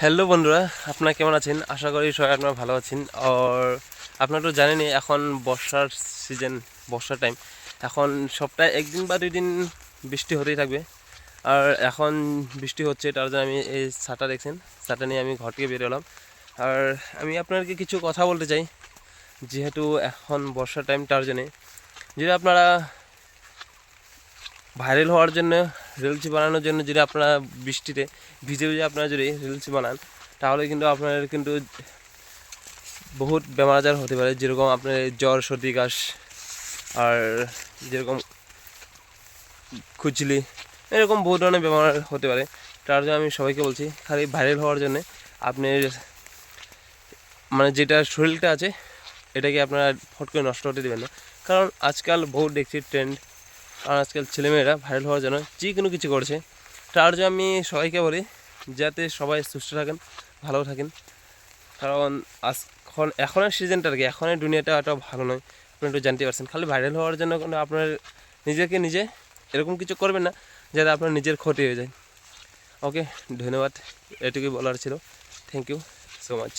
Hello বন্ধুরা, আপনারা কেমন আছেন? আশা করি সবাই আপনারা ভালো আছেন। আর আপনারা তো জানেনই, এখন বর্ষার সিজন বর্ষার টাইম এখন সপ্তাহে একদিন বা দুই দিন বৃষ্টি হতেই থাকবে। আর এখন বৃষ্টি হচ্ছে, তার জন্য আমি এই ছাতা দেখছেন। ছাতা নিয়ে আমি ঘর থেকে বেরোলাম আর আমি আপনাদেরকে কিছু কথা বলতে চাই, যেহেতু এখন বর্ষার টাইম তার জন্যে। যদি আপনারা ভাইরাল হওয়ার জন্য রিলস বানানোর জন্য যদি আপনারা বৃষ্টিতে ভিজে ভিজে আপনারা যদি রিলস বানান, তাহলে কিন্তু আপনার কিন্তু বহুত বেমার আজার হতে পারে। যেরকম আপনার জ্বর, সর্দি, কাশ, আর যেরকম খুজলি, এরকম বহু ধরনের বেমার হতে পারে। তার জন্য আমি সবাইকে বলছি, খালি ভাইরাল হওয়ার জন্য আপনি মানে যেটা শরীরটা আছে, এটাকে আপনারা ফট করে নষ্ট হতে দেবেন না। কারণ আজকাল বহুত দেখছি ট্রেন্ড আর আজকাল ছেলেমেয়েরা ভাইরাল হওয়ার জন্য যে কোনো কিছু করছে। তার জন্য আমি সবাইকে বলি, যাতে সবাই সুস্থ থাকেন, ভালো থাকেন। কারণ এখন, এখনের সিজনটা আর কি? এখনের দুনিয়াটা এত ভালো নয়। আপনি একটু জানতে পারছেন। খালি ভাইরাল হওয়ার জন্য কিন্তু আপনার নিজেকে নিজে এরকম কিছু করবেন না, যাতে আপনার নিজের ক্ষতি হয়ে যায়। ওকে, ধন্যবাদ। এটুকুই বলার ছিল। Thank you so much